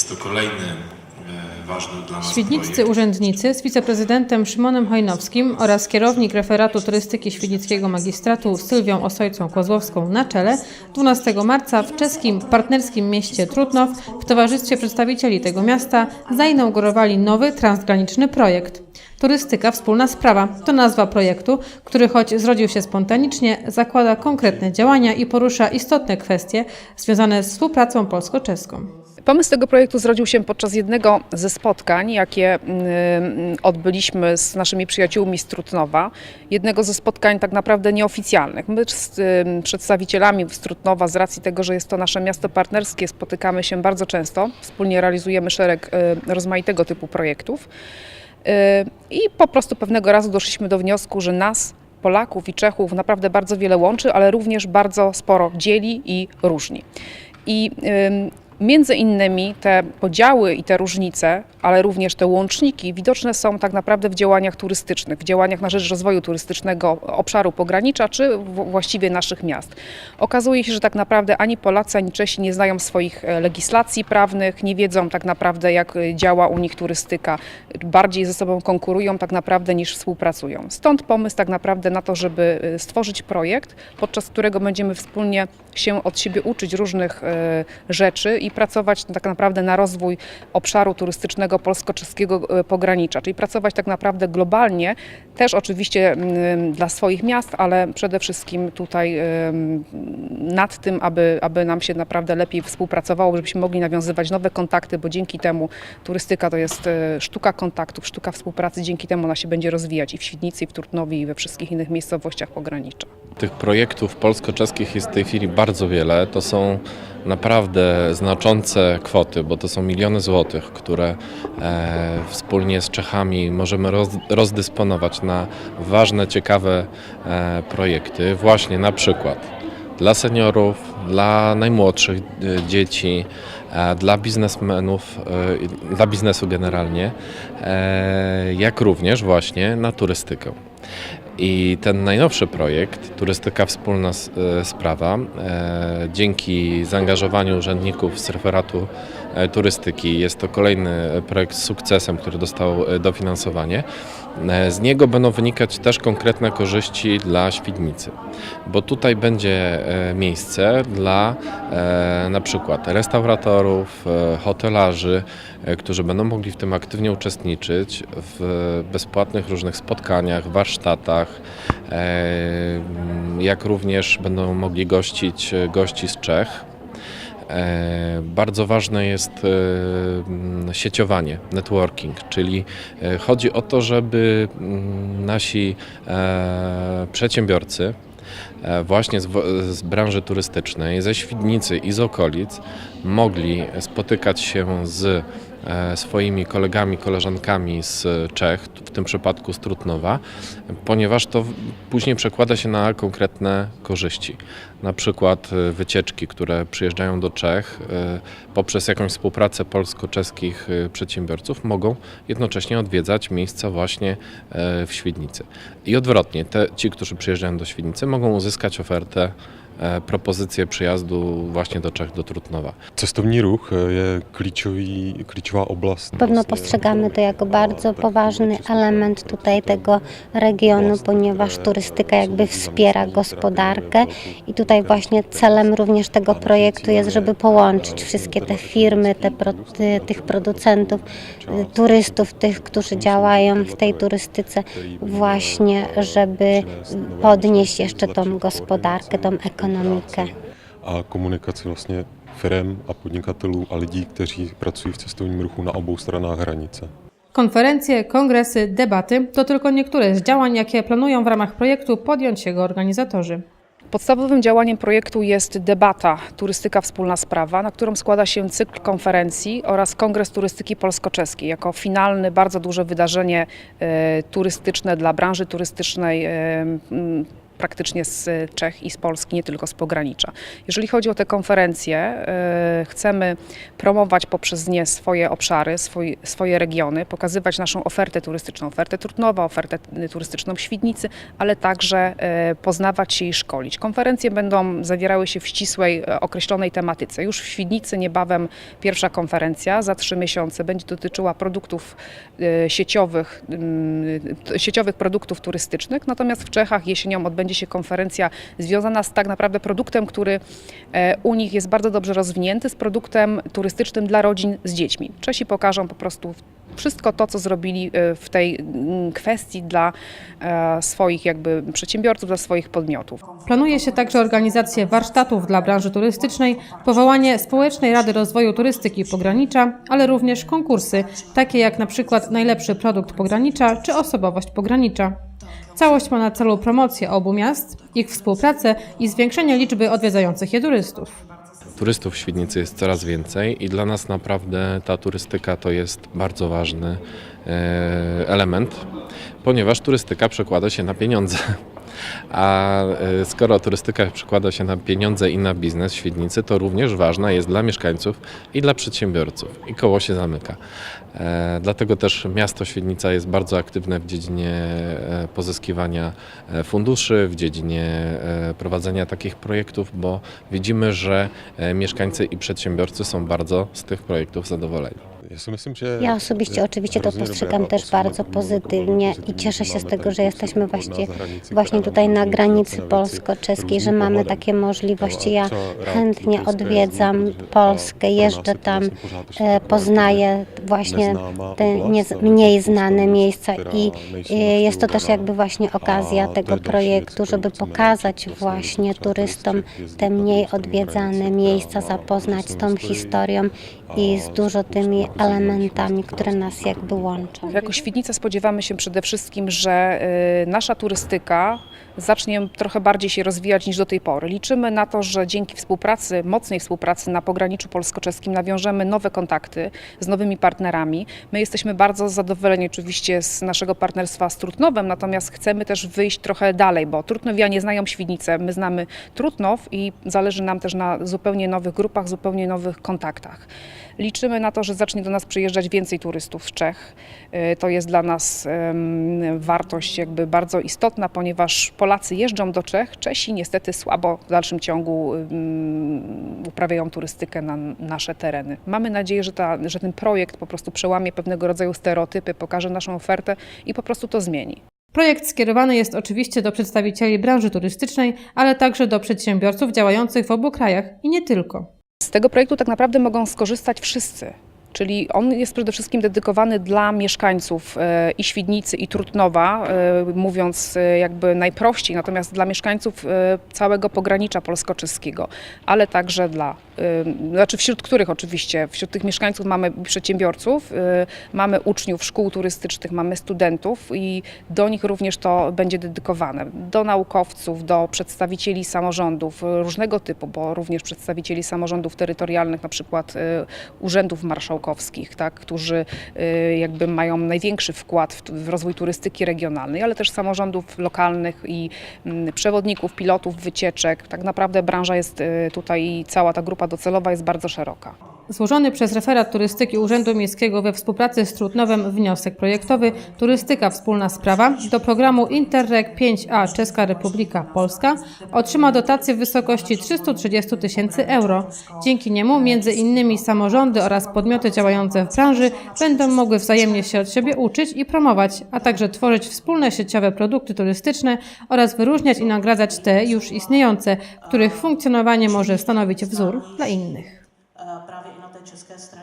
Jest to kolejny e, ważny dla nas Świdniccy projekt. urzędnicy z wiceprezydentem Szymonem Hojnowskim oraz kierownik referatu turystyki Świdnickiego Magistratu Sylwią Osojcą-Kozłowską na czele 12 marca w czeskim partnerskim mieście Trutnow w towarzystwie przedstawicieli tego miasta zainaugurowali nowy transgraniczny projekt. Turystyka Wspólna Sprawa to nazwa projektu, który choć zrodził się spontanicznie, zakłada konkretne działania i porusza istotne kwestie związane z współpracą polsko-czeską. Pomysł tego projektu zrodził się podczas jednego ze spotkań, jakie mm, odbyliśmy z naszymi przyjaciółmi z Trutnowa. Jednego ze spotkań tak naprawdę nieoficjalnych. My z przedstawicielami z Trutnowa, z racji tego, że jest to nasze miasto partnerskie, spotykamy się bardzo często. Wspólnie realizujemy szereg y, rozmaitego typu projektów. Y, I po prostu pewnego razu doszliśmy do wniosku, że nas, Polaków i Czechów, naprawdę bardzo wiele łączy, ale również bardzo sporo dzieli i różni. I Między innymi te podziały i te różnice, ale również te łączniki widoczne są tak naprawdę w działaniach turystycznych, w działaniach na rzecz rozwoju turystycznego obszaru pogranicza czy właściwie naszych miast. Okazuje się, że tak naprawdę ani Polacy, ani Czesi nie znają swoich e, legislacji prawnych, nie wiedzą tak naprawdę jak e, działa u nich turystyka, bardziej ze sobą konkurują tak naprawdę niż współpracują. Stąd pomysł tak naprawdę na to, żeby e, stworzyć projekt, podczas którego będziemy wspólnie się od siebie uczyć różnych rzeczy i pracować tak naprawdę na rozwój obszaru turystycznego polsko-czeskiego e, pogranicza, czyli pracować tak naprawdę globalnie, też oczywiście mm, dla swoich miast, ale przede wszystkim tutaj nad tym, aby, aby nam się naprawdę lepiej współpracowało, żebyśmy mogli nawiązywać nowe kontakty, bo dzięki temu turystyka to jest e, sztuka kontaktów, sztuka współpracy, dzięki temu ona się będzie rozwijać i w Świdnicy, i w Trutnowie, i we wszystkich innych miejscowościach pogranicza. Tych projektów polsko-czeskich jest w tej chwili bardzo wiele. To są naprawdę znaczące kwoty, bo to są miliony złotych, które e, wspólnie z Czechami możemy roz, rozdysponować na ważne, ciekawe e, projekty. Właśnie na przykład dla seniorów, dla najmłodszych e, dzieci, e, dla biznesmenów, e, dla biznesu generalnie, e, jak również właśnie na turystykę. I ten najnowszy projekt, Turystyka Wspólna e, Sprawa, e, dzięki zaangażowaniu urzędników z referatu e, turystyki, jest to kolejny projekt z sukcesem, który dostał dofinansowanie. Z niego będą wynikać też konkretne korzyści dla Świdnicy, bo tutaj będzie e, miejsce dla e, na przykład restauratorów, e, hotelarzy, którzy będą mogli w tym aktywnie uczestniczyć w bezpłatnych różnych spotkaniach, warsztatach, jak również będą mogli gościć gości z Czech. Bardzo ważne jest sieciowanie, networking, czyli chodzi o to, żeby nasi przedsiębiorcy właśnie z, z branży turystycznej, ze Świdnicy i z okolic mogli spotykać się z e, swoimi kolegami, koleżankami z Czech, w tym przypadku z Trutnowa, ponieważ to później przekłada się na konkretne korzyści. Na przykład e, wycieczki, które przyjeżdżają do Czech e, poprzez jakąś współpracę polsko-czeskich e, przedsiębiorców mogą jednocześnie odwiedzać miejsca właśnie e, w Świdnicy. I odwrotnie, te, ci, którzy przyjeżdżają do Świdnicy mogą uzyskać ofertę, e, propozycję przyjazdu właśnie do Czech, do Trutnowa. Cestovní ruch je klíčový, klíčová oblast. Pewno postrzegamy to jako bardzo poważny element tutaj tego regionu, ponieważ turystyka jakby wspiera gospodarkę i tutaj właśnie celem również tego projektu jest, żeby połączyć wszystkie te firmy, te pro, ty, tych producentów, turystów, tych, którzy działają w tej turystyce właśnie, żeby podnieść jeszcze tą gospodarkę, tą ekonomikę. A komunikaci vlastně firm a podnikatelů a lidí, kteří pracují v cestovním ruchu na obou stranách hranice. Konferencje, kongresy, debaty to tylko niektóre z działań, jakie planują w ramach projektu podjąć jego organizatorzy. Podstawowym działaniem projektu jest debata Turystyka Wspólna Sprawa, na którą składa się cykl konferencji oraz Kongres Turystyki Polsko-Czeskiej jako finalne, bardzo duże wydarzenie e, turystyczne dla branży turystycznej. Praktycznie z Czech i z Polski, nie tylko z pogranicza. Jeżeli chodzi o te konferencje, e, chcemy promować poprzez nie swoje obszary, swoje regiony, pokazywać naszą ofertę turystyczną, ofertę Trutnowa, ofertę turystyczną Świdnicy, ale także e, poznawać się i szkolić. Konferencje będą zawierały się w ścisłej, e, określonej tematyce. Już w Świdnicy niebawem pierwsza konferencja za trzy miesiące będzie dotyczyła produktów sieciowych, mm, sieciowych produktów turystycznych, natomiast w Czechach jesienią odbędzie się konferencja związana z tak naprawdę produktem, który e, u nich jest bardzo dobrze rozwinięty, z produktem turystycznym dla rodzin z dziećmi. Czesi pokażą po prostu wszystko to, co zrobili e, w tej mm, kwestii dla e, swoich jakby przedsiębiorców, dla swoich podmiotów. Planuje się także organizację warsztatów dla branży turystycznej, powołanie Społecznej Rady Rozwoju Turystyki Pogranicza, ale również konkursy, takie jak na przykład najlepszy produkt pogranicza czy osobowość pogranicza. Całość ma na celu promocję obu miast, ich współpracę i zwiększenie liczby odwiedzających je turystów. Turystów w Świdnicy jest coraz więcej i dla nas naprawdę ta turystyka to jest bardzo ważny e, element, ponieważ turystyka przekłada się na pieniądze. A e, skoro turystyka przekłada się na pieniądze i na biznes Świdnicy, to również ważna jest dla mieszkańców i dla przedsiębiorców. I koło się zamyka. E, Dlatego też miasto Świdnica jest bardzo aktywne w dziedzinie e, pozyskiwania funduszy, w dziedzinie prowadzenia takich projektów, bo widzimy, że mieszkańcy i przedsiębiorcy są bardzo z tych projektów zadowoleni. Ja osobiście oczywiście to postrzegam też bardzo pozytywnie i cieszę się z tego, tady że jesteśmy właśnie, właśnie tutaj na granicy polsko-czeskiej, że mamy takie możliwości. Ja chętnie odwiedzam Polskę, jeżdżę tam, e, taková poznaję właśnie te mniej znane miejsca i e, jest to też jakby właśnie okazja tego projektu, żeby pokazać właśnie turystom te mniej odwiedzane miejsca, zapoznać z tą historią i z dużo tymi elementami, które nas jakby łączą. Jako Świdnica spodziewamy się przede wszystkim, że y, nasza turystyka zacznie trochę bardziej się rozwijać niż do tej pory. Liczymy na to, że dzięki współpracy, mocnej współpracy na pograniczu polsko-czeskim nawiążemy nowe kontakty z nowymi partnerami. My jesteśmy bardzo zadowoleni oczywiście z naszego partnerstwa z Trutnowem, natomiast chcemy też wyjść trochę dalej, bo Trutnowianie znają Świdnicę, my znamy Trutnow i zależy nam też na zupełnie nowych grupach, zupełnie nowych kontaktach. Liczymy na to, że zacznie do nas przyjeżdżać więcej turystów z Czech. Y, To jest dla nas wartość jakby bardzo istotna, ponieważ Polacy jeżdżą do Czech, Czesi niestety słabo w dalszym ciągu um, uprawiają turystykę na nasze tereny. Mamy nadzieję, że, ta, że ten projekt po prostu przełamie pewnego rodzaju stereotypy, pokaże naszą ofertę i po prostu to zmieni. Projekt skierowany jest oczywiście do przedstawicieli branży turystycznej, ale także do przedsiębiorców działających w obu krajach i nie tylko. Z tego projektu tak naprawdę mogą skorzystać wszyscy. Czyli on jest przede wszystkim dedykowany dla mieszkańców e, i Świdnicy, i Trutnowa, e, mówiąc e, jakby najprościej, natomiast dla mieszkańców całego pogranicza polsko-czeskiego, ale także dla, znaczy wśród których oczywiście, wśród tych mieszkańców mamy przedsiębiorców, mamy uczniów szkół turystycznych, mamy studentów i do nich również to będzie dedykowane. Do naukowców, do przedstawicieli samorządów różnego typu, bo również przedstawicieli samorządów terytorialnych, na przykład urzędów marszałkowskich, tak, którzy e, jakby mają największy wkład w, w rozwój turystyki regionalnej, ale też samorządów lokalnych i mm, przewodników, pilotów wycieczek. Tak naprawdę branża jest e, tutaj i cała ta grupa docelowa jest bardzo szeroka. Złożony przez referat turystyki Urzędu Miejskiego we współpracy z Trutnowem wniosek projektowy Turystyka Wspólna Sprawa do programu Interreg 5A Czeska Republika Polska otrzyma dotację w wysokości 330 tysięcy euro. Dzięki niemu między innymi samorządy oraz podmioty działające w branży będą mogły wzajemnie się od siebie uczyć i promować, a także tworzyć wspólne sieciowe produkty turystyczne oraz wyróżniać i nagradzać te już istniejące, których funkcjonowanie może stanowić wzór dla innych. doenças.